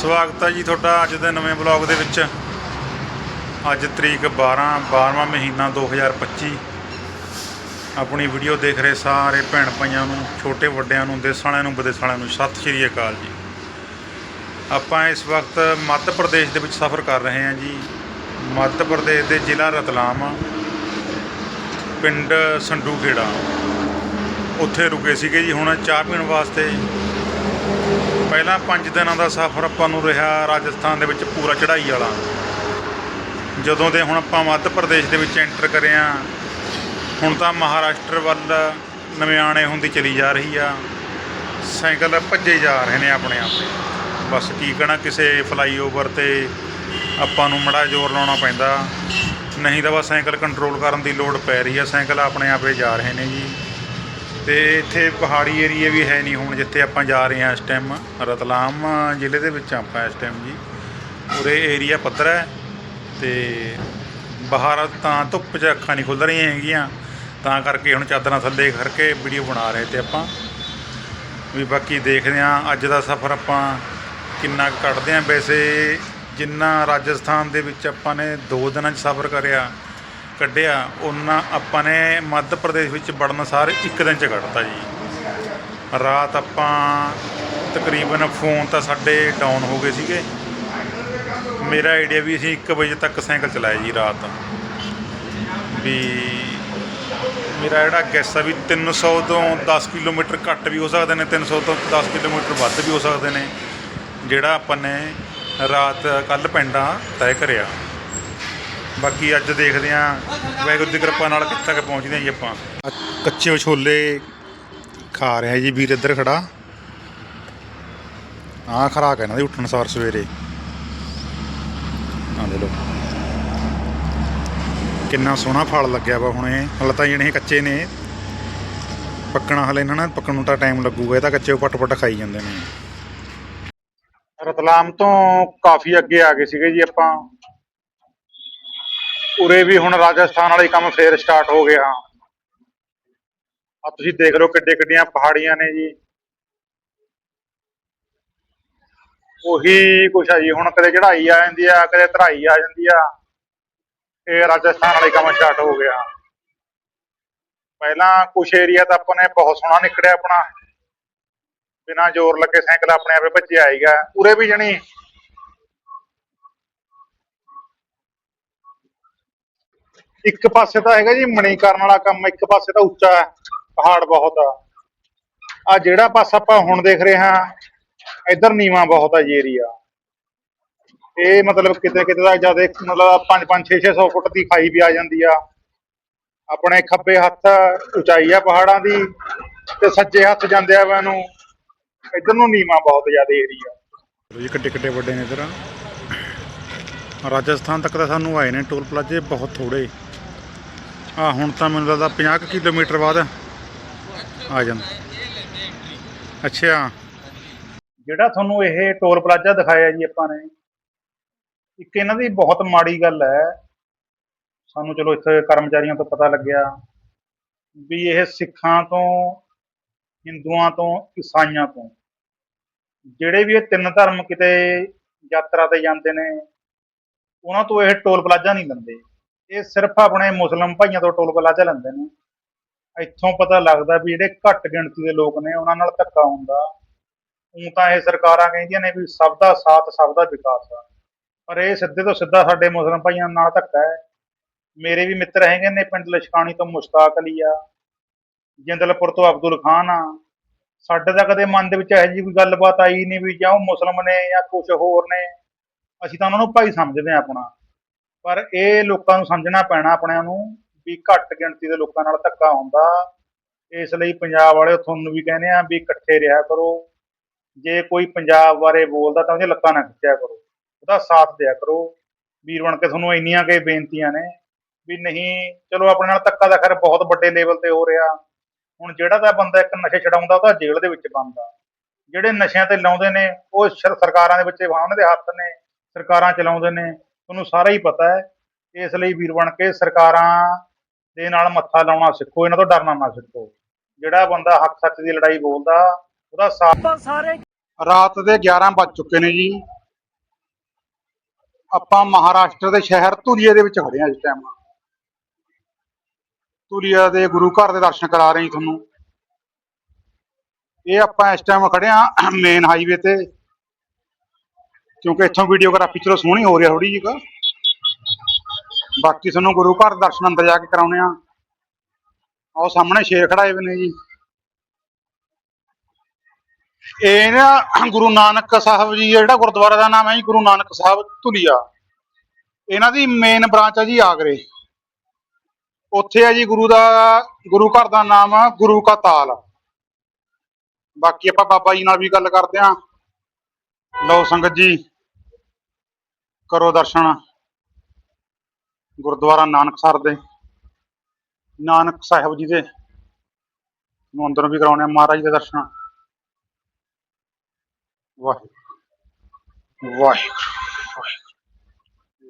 ਸਵਾਗਤ ਹੈ ਜੀ ਤੁਹਾਡਾ ਅੱਜ ਦੇ ਨਵੇਂ ਬਲੌਗ ਦੇ ਵਿੱਚ। ਅੱਜ ਤਰੀਕ 12 12ਵਾਂ ਮਹੀਨਾ 2025 ਆਪਣੀ ਵੀਡੀਓ ਦੇਖ ਰਹੇ ਸਾਰੇ ਭੈਣ ਭਾਈਆਂ ਨੂੰ, ਛੋਟੇ ਵੱਡਿਆਂ ਨੂੰ ਦੇਸ਼ ਵਾਲਿਆਂ ਨੂੰ ਵਿਦੇਸ਼ ਵਾਲਿਆਂ ਨੂੰ, ਸਤਿ ਸ਼੍ਰੀ ਅਕਾਲ ਜੀ। ਆਪਾਂ ਇਸ ਵਕਤ ਮੱਧ ਪ੍ਰਦੇਸ਼ ਦੇ ਵਿੱਚ ਸਫ਼ਰ ਕਰ ਰਹੇ ਹਾਂ ਜੀ। ਮੱਧ ਪ੍ਰਦੇਸ਼ ਦੇ ਜ਼ਿਲ੍ਹਾ ਰਤਲਾਮ, ਪਿੰਡ ਸੰਡੂ ਖੇੜਾ ਉੱਥੇ ਰੁਕੇ ਸੀਗੇ ਜੀ, ਹੁਣ ਚਾਹ ਪੀਣ ਵਾਸਤੇ। ਪਹਿਲਾਂ 5 ਦਿਨਾਂ ਦਾ ਸਫ਼ਰ ਆਪਾਂ ਨੂੰ ਰਿਹਾ ਰਾਜਸਥਾਨ ਦੇ ਵਿੱਚ ਪੂਰਾ ਚੜ੍ਹਾਈ ਵਾਲਾ। ਜਦੋਂ ਦੇ ਹੁਣ ਆਪਾਂ ਮੱਧ ਪ੍ਰਦੇਸ਼ ਦੇ ਵਿੱਚ ਐਂਟਰ ਕਰੇ ਹਾਂ ਹੁਣ ਤਾਂ ਮਹਾਰਾਸ਼ਟਰ ਵੱਲ ਨਵਿਆਣੇ ਹੁੰਦੀ ਚਲੀ ਜਾ ਰਹੀ ਆ। ਸਾਈਕਲ ਭੱਜੇ ਜਾ ਰਹੇ ਨੇ ਆਪਣੇ ਆਪ। ਬਸ ਕੀ ਕਹਿਣਾ, ਕਿਸੇ ਫਲਾਈਓਵਰ ਤੇ ਆਪਾਂ ਨੂੰ ਮੜਾ ਜ਼ੋਰ ਲਾਉਣਾ ਪੈਂਦਾ। ਨਹੀਂ ਤਾਂ ਬਸ ਸਾਈਕਲ ਕੰਟਰੋਲ ਕਰਨ ਦੀ ਲੋੜ ਪੈ ਰਹੀ ਆ। ਸਾਈਕਲ ਆਪਣੇ ਆਪੇ ਜਾ ਰਹੇ ਨੇ ਜੀ। ਤੇ ਇੱਥੇ ਪਹਾੜੀ ਏਰੀਆ ਵੀ ਹੈ ਨਹੀਂ ਹੁਣ ਜਿੱਥੇ ਆਪਾਂ ਜਾ ਰਹੇ ਹਾਂ ਇਸ ਟਾਈਮ ਰਤਲਾਮ ਜ਼ਿਲ੍ਹੇ ਦੇ ਵਿੱਚ ਆਪਾਂ ਇਸ ਟਾਈਮ ਜੀ। ਉਰੇ ਏਰੀਆ ਪੱਧਰ ਹੈ ਤੇ ਬਾਹਰ ਤਾਂ ਧੁੱਪ 'ਚ ਅੱਖਾਂ ਨਹੀਂ ਖੁੱਲ ਰਹੀਆਂ ਹੈਗੀਆਂ। ਤਾਂ ਕਰਕੇ ਹੁਣ ਚਾਦਰਾਂ ਥੱਲੇ ਕਰਕੇ ਵੀਡੀਓ ਬਣਾ ਰਹੇ ਤੇ ਆਪਾਂ। ਵੀ ਬਾਕੀ ਦੇਖਦੇ ਹਾਂ, ਅੱਜ ਦਾ ਸਫ਼ਰ ਆਪਾਂ ਕਿੰਨਾ ਕੁ ਕੱਢਦੇ ਹਾਂ। ਵੈਸੇ ਜਿੰਨਾ ਰਾਜਸਥਾਨ ਦੇ ਵਿੱਚ ਆਪਾਂ ਨੇ 2 ਦਿਨਾਂ 'ਚ ਸਫ਼ਰ ਕਰਿਆ ਕੱਢਿਆ, ਉਹਨਾਂ ਆਪਾਂ ਨੇ ਮੱਧ ਪ੍ਰਦੇਸ਼ ਵਿੱਚ ਵੜਨ ਸਾਰ ਇੱਕ ਦਿਨ 'ਚ ਕੱਢਤਾ ਜੀ। ਰਾਤ ਆਪਾਂ ਤਕਰੀਬਨ ਫੋਨ ਤਾਂ ਸਾਡੇ ਡਾਊਨ ਹੋ ਗਏ ਸੀਗੇ। ਮੇਰਾ ਆਈਡੀਆ ਵੀ ਅਸੀਂ 1 ਵਜੇ ਤੱਕ ਸਾਈਕਲ ਚਲਾਇਆ ਜੀ ਰਾਤ। ਵੀ ਮੇਰਾ ਜਿਹੜਾ ਗੈਸ ਆ ਵੀ 300 ਤੋਂ 10 ਕਿਲੋਮੀਟਰ ਘੱਟ ਵੀ ਹੋ ਸਕਦੇ ਨੇ 300 ਤੋਂ 10 ਕਿਲੋਮੀਟਰ ਵੱਧ ਵੀ ਹੋ ਸਕਦੇ ਨੇ। ਜਿਹੜਾ ਆਪਾਂ ਨੇ ਰਾਤ ਕੱਲ ਪਿੰਡਾਂ ਤੈਅ ਕਰਿਆ। ਬਾਕੀ ਅੱਜ ਦੇਖਦੇ ਆਂ ਵਾਹਿਗੁਰੂ ਦੀ ਕਿਰਪਾ ਨਾਲ ਕਿੱਥੇ ਤੱਕ ਪਹੁੰਚਦੇ ਆਂ ਜੀ ਆਪਾਂ। ਕੱਚੇ ਛੋਲੇ ਖਾ ਰਿਹਾ ਜੀ ਵੀਰ ਇੱਧਰ ਖੜਾ। ਆਹ ਖਰਾਕ ਇਹਨਾਂ ਦੀ ਉੱਠਣ ਸਾਰ ਸਵੇਰੇ। ਆ ਦੇ ਲੋ ਕਿੰਨਾ ਸੋਹਣਾ ਫਲ ਲੱਗਿਆ ਵਾ ਹੁਣੇ ਇਹ। ਹਲ ਤਾਂ ਜਿਹੜੇ ਕੱਚੇ ਨੇ। ਪੱਕਣਾ ਹਲੇ ਇਹਨਾਂ ਨਾਲ ਪੱਕਣ ਨੂੰ ਤਾਂ ਟਾਈਮ ਲੱਗੂਗਾ, ਇਹ ਤਾਂ ਕੱਚੇ ਪੱਟ ਪੱਟ ਖਾਈ ਜਾਂਦੇ ਨੇ। ਰਤਲਾਮ ਤੋਂ ਕਾਫੀ ਅੱਗੇ ਆ ਗਏ ਸੀਗੇ ਜੀ ਆਪਾਂ। ਉਰੇ ਵੀ ਹੁਣ ਰਾਜਸਥਾਨ ਵਾਲੇ ਕੰਮ ਫੇਰ ਸਟਾਰਟ ਹੋ ਗਿਆ ਆ ਤੁਸੀਂ ਦੇਖ ਲਓ ਕਿੱਡੇ ਕਿੱਡੀਆਂ ਪਹਾੜੀਆਂ ਨੇ ਜੀ। ਉਹੀ ਕੁਛ ਆ ਜੀ, ਹੁਣ ਕਦੇ ਚੜ੍ਹਾਈ ਆ ਜਾਂਦੀ ਆ, ਕਦੇ ਧਰਾਈ ਆ ਜਾਂਦੀ ਆ। ਇਹ ਰਾਜਸਥਾਨ ਵਾਲੇ ਕੰਮ ਸਟਾਰਟ ਹੋ ਗਿਆ ਪਹਿਲਾਂ ਕੁਛ ਏਰੀਆ ਤਾਂ ਆਪਾਂ ਨੇ ਬਹੁਤ ਸੋਹਣਾ ਨਿਕੜਿਆ ਆਪਣਾ। ਬਿਨਾਂ ਜ਼ੋਰ ਲੱਗੇ ਸਾਈਕਲ ਆਪਣੇ ਆਪੇ ਭੱਜਿਆ ਆਏਗਾ। ਉਰੇ ਵੀ ਜਣੀ ਇੱਕ ਪਾਸੇ ਤਾਂ ਹੈਗਾ ਜੀ ਮਣੀਕਰਨ ਵਾਲਾ ਕੰਮ, ਇੱਕ ਪਾਸੇ ਤਾਂ ਉੱਚਾ ਹੈ, ਪਹਾੜ ਬਹੁਤ ਆ। ਆ ਜਿਹੜਾ ਪਾਸਾ ਆਪਾਂ ਹੁਣ ਦੇਖ ਰਹੇ ਹਾਂ, ਇੱਧਰ ਨੀਵਾ ਬਹੁਤ ਆ ਜੀ ਏਰੀਆ ਇਹ ਮਤਲਬ ਕਿਤੇ ਕਿਤੇ ਦਾ ਜਦ ਮਤਲਬ 5 5 6 600 ਫੁੱਟ ਦੀ ਖਾਈ ਵੀ ਆ ਜਾਂਦੀ ਆ। ਆਪਣੇ ਖੱਬੇ ਹੱਥ ਉਚਾਈ ਆ ਪਹਾੜਾਂ ਦੀ ਤੇ ਸੱਜੇ ਹੱਥ ਜਾਂਦੇ ਆ ਵਾ ਇੱਧਰ ਨੂੰ ਨੀਵਾ ਬਹੁਤ ਜ਼ਿਆਦਾ ਏਰੀਆ ਜੀ, ਕਿੱਡੇ ਕਿੱਡੇ ਵੱਡੇ ਨੇ ਇਧਰ। ਰਾਜਸਥਾਨ ਤੱਕ ਤਾਂ ਸਾਨੂੰ ਆਏ ਨੇ, ਟੋਲ ਪਲਾਜ਼ੇ ਬਹੁਤ ਥੋੜੇ ਆ ਹੁਣ ਤਾਂ ਮੈਨੂੰ ਲੱਗਦਾ 50 ਕੁ ਕਿਲੋਮੀਟਰ ਬਾਅਦ ਆ ਜਾਂਦਾ। ਅੱਛਾ। ਜਿਹੜਾ ਤੁਹਾਨੂੰ ਇਹ ਟੋਲ ਪਲਾਜ਼ਾ ਦਿਖਾਇਆ ਜੀ ਆਪਾਂ ਨੇ, ਇੱਕ ਇਹਨਾਂ ਦੀ ਬਹੁਤ ਮਾੜੀ ਗੱਲ ਹੈ। ਸਾਨੂੰ ਚਲੋ ਇੱਥੇ ਕਰਮਚਾਰੀਆਂ ਤੋਂ ਪਤਾ ਲੱਗਿਆ ਵੀ ਇਹ ਸਿੱਖਾਂ ਤੋਂ, ਹਿੰਦੂਆਂ ਤੋਂ, ਈਸਾਈਆਂ ਤੋਂ। ਜਿਹੜੇ ਵੀ ਇਹ ਤਿੰਨ ਧਰਮ ਕਿਤੇ ਯਾਤਰਾ ਤੇ ਜਾਂਦੇ ਨੇ, ਉਹਨਾਂ ਤੋਂ ਇਹ ਟੋਲ ਪਲਾਜ਼ਾ ਨਹੀਂ ਲੈਂਦੇ। ਇਹ ਸਿਰਫ ਆਪਣੇ ਮੁਸਲਮ ਭਾਈਆਂ ਤੋਂ ਟੋਲ ਪਲਾਜ਼ਾ ਲੈਂਦੇ ਨੇ। ਇੱਥੋਂ ਪਤਾ ਲੱਗਦਾ ਵੀ ਜਿਹੜੇ ਘੱਟ ਗਿਣਤੀ ਦੇ ਲੋਕ ਨੇ, ਉਹਨਾਂ ਨਾਲ ਧੱਕਾ ਹੁੰਦਾ। ਉਹ ਤਾਂ ਇਹ ਸਰਕਾਰਾਂ ਕਹਿੰਦੀਆਂ ਨੇ ਵੀ ਸਭ ਦਾ ਸਾਥ, ਸਭ ਦਾ ਵਿਕਾਸ ਆ। ਪਰ ਇਹ ਸਿੱਧੇ ਤੋਂ ਸਿੱਧਾ ਸਾਡੇ ਮੁਸਲਮ ਭਾਈਆਂ ਨਾਲ ਧੱਕਾ ਹੈ। ਮੇਰੇ ਵੀ ਮਿੱਤਰ ਹੈਗੇ ਨੇ, ਪਿੰਡ ਲਸ਼ਕਾਣੀ ਤੋਂ ਮੁਸ਼ਤਾਕ ਅਲੀ ਆ, ਜਿੰਦਲਪੁਰ ਤੋਂ ਅਬਦੁਲ ਖਾਨ ਆ। ਸਾਡੇ ਤਾਂ ਕਦੇ ਮਨ ਦੇ ਵਿੱਚ ਇਹੋ ਜਿਹੀ ਕੋਈ ਗੱਲਬਾਤ ਆਈ ਨਹੀਂ ਵੀ ਜਾਂ ਉਹ ਮੁਸਲਮ ਨੇ ਜਾਂ ਕੁਝ ਹੋਰ ਨੇ। ਅਸੀਂ ਤਾਂ ਉਹਨਾਂ ਨੂੰ ਭਾਈ ਸਮਝਦੇ ਆ ਆਪਣਾ। ਪਰ ਇਹ ਲੋਕਾਂ ਨੂੰ ਸਮਝਣਾ ਪੈਣਾ ਆਪਣਿਆਂ ਨੂੰ ਵੀ ਘੱਟ ਗਿਣਤੀ ਦੇ ਲੋਕਾਂ ਨਾਲ ਧੱਕਾ ਹੁੰਦਾ। ਇਸ ਲਈ ਪੰਜਾਬ ਵਾਲਿਓ ਤੁਹਾਨੂੰ ਵੀ ਕਹਿੰਦੇ ਆ ਵੀ ਇਕੱਠੇ ਰਿਹਾ ਕਰੋ। ਜੇ ਕੋਈ ਪੰਜਾਬ ਬਾਰੇ ਬੋਲਦਾ ਤਾਂ ਉਹਦੇ ਲੱਤਾਂ ਨਾ ਖਿੱਚਿਆ ਕਰੋ। ਉਹਦਾ ਸਾਥ ਦਿਆ ਕਰੋ। ਵੀਰ ਬਣ ਕੇ ਤੁਹਾਨੂੰ ਇੰਨੀਆਂ ਕੇ ਬੇਨਤੀਆਂ ਨੇ ਵੀ ਨਹੀਂ, ਚਲੋ ਆਪਣੇ ਨਾਲ ਧੱਕਾ ਦਾ ਖੈਰ ਬਹੁਤ ਵੱਡੇ ਲੈਵਲ ਤੇ ਹੋ ਰਿਹਾ। ਹੁਣ ਜਿਹੜਾ ਤਾਂ ਬੰਦਾ ਇੱਕ ਨਸ਼ੇ ਛਡਾਉਂਦਾ ਉਹਦਾ ਜੇਲ੍ਹ ਦੇ ਵਿੱਚ ਬੰਦਾ। ਜਿਹੜੇ ਨਸ਼ਿਆਂ ਤੇ ਲਾਉਂਦੇ ਨੇ, ਉਹ ਸਰਕਾਰਾਂ ਦੇ ਵਿੱਚ ਉਹਨਾਂ ਦੇ ਹੱਥ ਨੇ, ਸਰਕਾਰਾਂ ਚਲਾਉਂਦੇ ਨੇ। ਤੁਹਾਨੂੰ ਸਾਰਾ ਹੀ ਪਤਾ ਹੈ ਇਸ ਲਈ ਵੀਰ ਬਣ ਕੇ ਸਰਕਾਰਾਂ ਦੇ ਨਾਲ ਮੱਥਾ ਲਾਉਣਾ ਸਿੱਖੋ ਇਹਨਾਂ ਤੋਂ ਡਰਨਾ ਨਾ ਸਿੱਖੋ। ਜਿਹੜਾ ਬੰਦਾ ਹੱਕ ਸੱਚ ਦੀ ਲੜਾਈ ਬੋਲਦਾ ਉਹਦਾ ਸਾਥ ਸਾਰੇ ਰਾਤ ਦੇ 11 ਵੱਜ ਚੁੱਕੇ ਨੇ ਜੀ। ਆਪਾਂ ਮਹਾਰਾਸ਼ਟਰ ਦੇ ਸ਼ਹਿਰ ਧੂਲੀਆ ਦੇ ਵਿੱਚ ਖੜੇ ਹਾਂ ਇਸ ਟਾਈਮ ਧੂਲੀਆ ਦੇ ਗੁਰੂ ਘਰ ਦੇ ਦਰਸ਼ਨ ਕਰਾ ਰਹੇ ਤੁਹਾਨੂੰ। ਇਹ ਆਪਾਂ ਇਸ ਟਾਈਮ ਖੜੇ ਹਾਂ ਮੇਨ ਹਾਈਵੇ ਤੇ। ਕਿਉਂਕਿ ਇੱਥੋਂ ਵੀਡੀਓਗ੍ਰਾਫੀ ਚਲੋ ਸੋਹਣੀ ਹੋ ਰਹੀ ਹੈ ਥੋੜੀ ਜਿਹੀ ਕੁ। ਬਾਕੀ ਤੁਹਾਨੂੰ ਗੁਰੂ ਘਰ ਦਰਸ਼ਨ ਅੰਦਰ ਜਾ ਕੇ ਕਰਾਉਣੇ ਆ ਆਹ ਸਾਹਮਣੇ ਸ਼ੇਰ ਖੜਾਏ ਹੋਏ ਨੇ ਜੀ। ਇਹ ਨਾ ਗੁਰੂ ਨਾਨਕ ਸਾਹਿਬ ਜੀ ਜਿਹੜਾ ਗੁਰਦੁਆਰਾ ਦਾ ਨਾਮ ਹੈ ਜੀ, ਗੁਰੂ ਨਾਨਕ ਸਾਹਿਬ ਧੁਲੀਆ ਇਹਨਾਂ ਦੀ ਮੇਨ ਬ੍ਰਾਂਚ ਹੈ ਜੀ ਆਗਰੇ। ਉੱਥੇ ਹੈ ਜੀ ਗੁਰੂ ਦਾ, ਗੁਰੂ ਘਰ ਦਾ ਨਾਮ ਗੁਰੂ ਕਾ ਤਾਲ। ਬਾਕੀ ਆਪਾਂ ਬਾਬਾ ਜੀ ਨਾਲ ਵੀ ਗੱਲ ਕਰਦੇ ਆਂ ਲਓ ਸੰਗਤ ਜੀ, ਕਰੋ ਦਰਸ਼ਨ ਗੁਰਦੁਆਰਾ ਨਾਨਕ ਸਰ ਦੇ। ਨਾਨਕ ਸਾਹਿਬ ਜੀ ਦੇ ਨੂੰ ਅੰਦਰ ਵੀ ਕਰਾਉਣੇ ਆ ਮਹਾਰਾਜ ਦੇ ਦਰਸ਼ਨ। ਵਾਹਿਗੁਰੂ ਵਾਹਿਗੁਰੂ।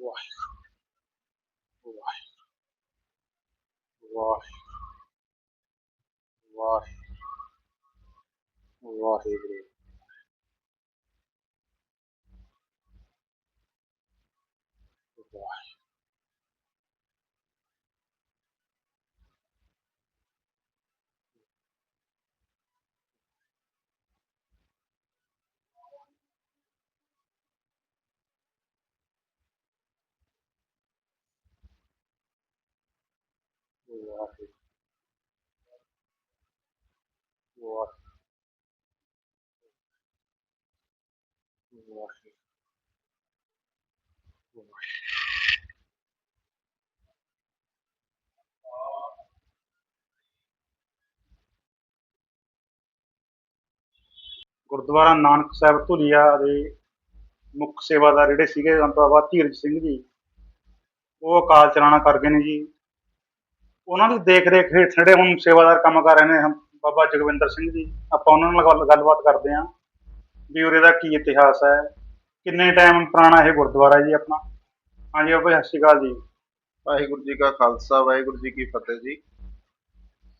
ਵਾਹਿਗੁਰੂ। ਵਾਹਿਗੁਰੂ। ਵਾਹਿਗੁਰੂ। ਵਾਹਿਗੁਰੂ। ਵਾਹਿਗੁਰੂ ਵਾਹਿਗੁਰੂ ਵਾਹਿਗੁਰੂ ਗੁਰਦੁਆਰਾ ਨਾਨਕ ਸਾਹਿਬ ਧੁਲੀਆ ਦੇ ਮੁੱਖ ਸੇਵਾਦਾਰ ਜਿਹੜੇ ਸੀਗੇ ਸੰਤ ਬਾਬਾ ਧੀਰਜ ਸਿੰਘ ਜੀ, ਉਹ ਅਕਾਲ ਚਲਾਣਾ ਕਰ ਗਏ ਨੇ ਜੀ। ਉਹਨਾਂ ਦੀ ਦੇਖ ਰੇਖ ਹੇਠ ਜਿਹੜੇ ਹੁਣ ਸੇਵਾਦਾਰ ਕੰਮ ਕਰ ਰਹੇ ਨੇ ਹਮ- ਬਾਬਾ ਜਗਵਿੰਦਰ ਸਿੰਘ ਜੀ ਆਪਾਂ ਉਹਨਾਂ ਨਾਲ ਗੱਲ- ਗੱਲਬਾਤ ਕਰਦੇ ਹਾਂ ਵੀ ਉਰੇ ਦਾ ਕੀ ਇਤਿਹਾਸ ਹੈ ਕਿੰਨੇ ਟਾਈਮ ਪੁਰਾਣਾ ਇਹ ਗੁਰਦੁਆਰਾ ਜੀ ਆਪਣਾ? ਹਾਂਜੀ ਬਾਬਾ ਜੀ, ਸਤਿ ਸ਼੍ਰੀ ਅਕਾਲ ਜੀ। ਵਾਹਿਗੁਰੂ ਜੀ ਕਾ ਖਾਲਸਾ ਵਾਹਿਗੁਰੂ ਜੀ ਕੀ ਫਤਿਹ ਜੀ।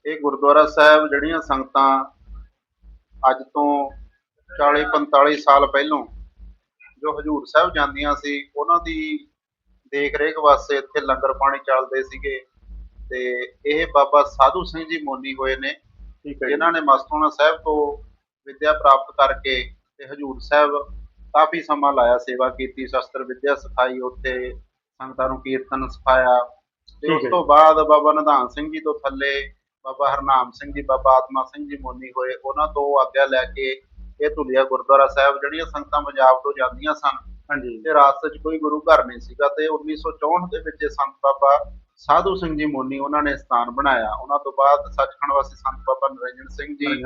ਇਹ ਗੁਰਦੁਆਰਾ ਸਾਹਿਬ ਜਿਹੜੀਆਂ ਸੰਗਤਾਂ ਅੱਜ ਤੋਂ 40 45 ਸਾਲ ਪਹਿਲਾਂ ਜੋ ਹਜੂਰ ਸਾਹਿਬ ਜਾਂਦੀਆਂ ਸੀ ਉਹਨਾਂ ਦੀ ਦੇਖ ਰੇਖ ਵਾਸਤੇ ਇੱਥੇ ਲੰਗਰ ਪਾਣੀ ਚੱਲਦੇ ਸੀਗੇ। ਤੇ ਇਹ ਬਾਬਾ ਸਾਧੂ ਸਿੰਘ ਜੀ ਮੋਨੀ ਹੋਏ ਨੇ ਠੀਕ ਹੈ ਜਿਨ੍ਹਾਂ ਨੇ ਮਸਤੋਨਾ ਸਾਹਿਬ ਤੋਂ ਵਿੱਦਿਆ ਪ੍ਰਾਪਤ ਕਰਕੇ ਤੇ ਹਜੂਰ ਸਾਹਿਬ ਕਾਫੀ ਸਮਾਂ ਲਾਇਆ ਸੇਵਾ ਕੀਤੀ ਸ਼ਸਤਰ ਵਿੱਦਿਆ ਸਿਖਾਈ ਉੱਥੇ ਸੰਗਤਾਂ ਨੂੰ ਕੀਰਤਨ ਸਿਖਾਇਆ। ਤੇ ਉਸ। ਤੋਂ ਬਾਅਦ ਬਾਬਾ ਨਿਧਾਨ ਸਿੰਘ ਜੀ ਤੋਂ ਥੱਲੇ ਬਾਬਾ ਹਰਨਾਮ ਸਿੰਘ ਜੀ ਬਾਬਾ ਆਤਮਾ ਸਿੰਘ ਜੀ ਮੋਨੀ ਹੋਏ ਉਹਨਾਂ ਤੋਂ ਆਗਿਆ ਲੈ ਕੇ ਇਹ ਧੁਲੀਆ ਗੁਰਦੁਆਰਾ ਸਾਹਿਬ ਜਿਹੜੀਆਂ ਸੰਗਤਾਂ ਪੰਜਾਬ ਤੋਂ ਜਾਂਦੀਆਂ ਸਨ ਹਾਂਜੀ। ਤੇ ਰਾਸਤੇ 'ਚ ਕੋਈ ਗੁਰੂ ਘਰ ਨਹੀਂ ਸੀਗਾ ਤੇ 1964 ਦੇ ਵਿੱਚ ਇਹ ਸੰਤ ਬਾਬਾ ਸਾਧੂ ਸਿੰਘ ਜੀ ਮੋਨੀ ਉਹਨਾਂ ਨੇ ਸਥਾਨ ਬਣਾਇਆ। ਉਹਨਾਂ ਤੋਂ ਬਾਅਦ ਸੱਚਖੰਡ ਵਾਸੀ ਸੰਤ ਬਾਬਾ ਨਰਿੰਦਰ ਸਿੰਘ ਜੀ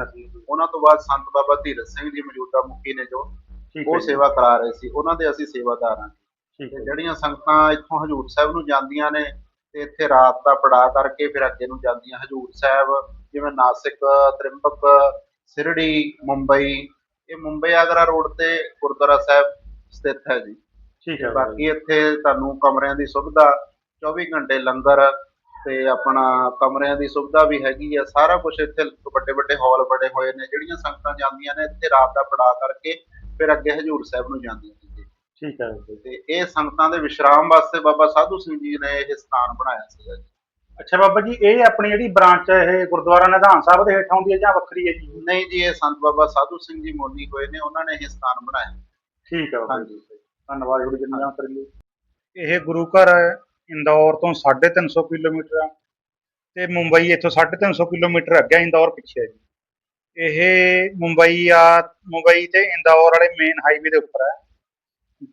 ਉਹਨਾਂ ਤੋਂ ਬਾਅਦ ਸੰਤ ਬਾਬਾ ਧੀਰਜ ਸਿੰਘ ਜੀ ਮੌਜੂਦਾ ਮੁਖੀ ਨੇ ਜੋ ਉਹ ਸੇਵਾ ਕਰਾ ਰਹੇ ਸੀ। ਉਹਨਾਂ ਦੇ ਅਸੀਂ ਸੇਵਾਦਾਰ ਹਾਂ। ਤੇ ਜਿਹੜੀਆਂ ਸੰਗਤਾਂ ਇੱਥੋਂ ਹਜੂਰ ਸਾਹਿਬ ਨੂੰ ਜਾਂਦੀਆਂ ਨੇ ਤੇ ਇੱਥੇ ਰਾਤ ਦਾ ਪੜਾ ਕਰਕੇ ਫਿਰ ਅੱਗੇ ਨੂੰ ਜਾਂਦੀਆਂ। ਹਜੂਰ ਸਾਹਿਬ ਜਿਵੇਂ ਨਾਸਿਕ ਤ੍ਰਿੰਬਕ ਸਿਰੜੀ ਮੁੰਬਈ ਇਹ ਮੁੰਬਈ ਆਗਰਾ ਰੋਡ ਤੇ ਗੁਰਦੁਆਰਾ ਸਾਹਿਬ ਸਥਿਤ ਹੈ ਜੀ। ਠੀਕ ਹੈ ਬਾਕੀ ਇੱਥੇ ਤੁਹਾਨੂੰ ਕਮਰਿਆਂ ਦੀ ਸੁਵਿਧਾ 24 ਘੰਟੇ ਲੰਗਰ ਤੇ ਆਪਣਾ ਕਮਰਿਆਂ ਦੀ ਸੁਵਿਧਾ ਵੀ ਹੈਗੀ ਆ। ਸਾਰਾ ਕੁਝ ਇੱਥੇ ਵੱਡੇ ਵੱਡੇ ਹਾਲ ਬਣੇ ਹੋਏ ਨੇ। ਜਿਹੜੀਆਂ ਸੰਗਤਾਂ ਜਾਂਦੀਆਂ ਨੇ ਇੱਥੇ ਰਾਤ ਦਾ ਪੜਾ ਕਰਕੇ ਫਿਰ ਅੱਗੇ ਹਜੂਰ ਸਾਹਿਬ ਨੂੰ ਜਾਂਦੀਆਂ ਨੇ। ਜੀ। ਠੀਕ ਹੈ ਜੀ। ਤੇ ਇਹ ਸੰਗਤਾਂ ਦੇ ਵਿਸ਼ਰਾਮ ਵਾਸਤੇ ਬਾਬਾ ਸਾਧੂ ਸਿੰਘ ਜੀ ਨੇ ਇਹ ਸਥਾਨ ਬਣਾਇਆ ਸੀਗਾ ਜੀ। ਅੱਛਾ ਬਾਬਾ ਜੀ ਇਹ ਆਪਣੀ ਜਿਹੜੀ ਬ੍ਰਾਂਚ ਹੈ ਇਹ ਗੁਰਦੁਆਰਾ ਨਿਧਾਨ ਸਾਹਿਬ ਦੇ ਹੇਠ ਆਉਂਦੀ ਹੈ ਜਾਂ ਵੱਖਰੀ ਹੈ ਜੀ? ਨਹੀਂ ਜੀ ਇਹ ਸੰਤ ਬਾਬਾ ਸਾਧੂ ਸਿੰਘ ਜੀ ਮੋਨੀ ਹੋਏ ਨੇ ਉਹਨਾਂ ਨੇ ਇਹ ਸਥਾਨ ਬਣਾਇਆ। ਠੀਕ ਹੈ ਬਾਬਾ ਜੀ। ਧੰਨਵਾਦ ਤੁਹਾਡੀ ਜਿੰਨੀ ਜਾਣਕਾਰੀ ਲਈ ਇਹ ਗੁਰੂ ਘਰ ਇੰਦੌਰ ਤੋਂ 350 ਕਿਲੋਮੀਟਰ ਆ ਤੇ ਮੁੰਬਈ ਇੱਥੋਂ 350 ਕਿਲੋਮੀਟਰ ਅੱਗੇ ਇੰਦੌਰ ਪਿੱਛੇ ਹੈ ਜੀ। ਇਹ ਮੁੰਬਈ ਆ, ਮੁੰਬਈ ਤੇ ਇੰਦੌਰ ਵਾਲੇ ਮੇਨ ਹਾਈਵੇ ਦੇ ਉੱਪਰ ਹੈ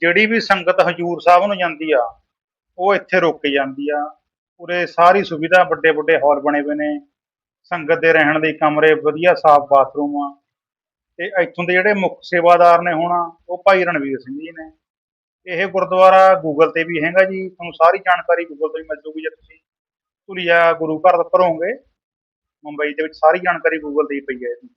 ਜਿਹੜੀ ਵੀ ਸੰਗਤ ਹਜੂਰ ਸਾਹਿਬ ਨੂੰ ਜਾਂਦੀ ਆ, ਉਹ ਇੱਥੇ ਰੁਕ ਜਾਂਦੀ ਆ। ਉਰੇ ਸਾਰੀ ਸੁਵਿਧਾ ਵੱਡੇ ਵੱਡੇ ਹਾਲ ਬਣੇ ਹੋਏ ਨੇ। ਸੰਗਤ ਦੇ ਰਹਿਣ ਲਈ ਕਮਰੇ ਵਧੀਆ ਸਾਫ਼ ਬਾਥਰੂਮ ਆ। ਤੇ ਇੱਥੋਂ ਦੇ ਜਿਹੜੇ ਮੁੱਖ ਸੇਵਾਦਾਰ ਨੇ ਹੁਣ, ਉਹ ਭਾਈ ਰਣਵੀਰ ਸਿੰਘ ਜੀ ਨੇ। ਇਹ ਗੁਰਦੁਆਰਾ ਗੂਗਲ ਤੇ ਵੀ ਹੈਗਾ ਜੀ। ਤੁਹਾਨੂੰ ਸਾਰੀ ਜਾਣਕਾਰੀ ਗੂਗਲ ਤੋਂ ਹੀ ਮਿਲ ਜੂਗੀ ਜੇ ਤੁਸੀਂ ਧੁਲੀਆ ਗੁਰੂ ਘਰ ਭਰੋਗੇ ਮੁੰਬਈ ਦੇ ਵਿੱਚ ਸਾਰੀ ਜਾਣਕਾਰੀ ਗੂਗਲ ਤੇ ਹੀ ਪਈ ਹੈ। ਇਹਦੀ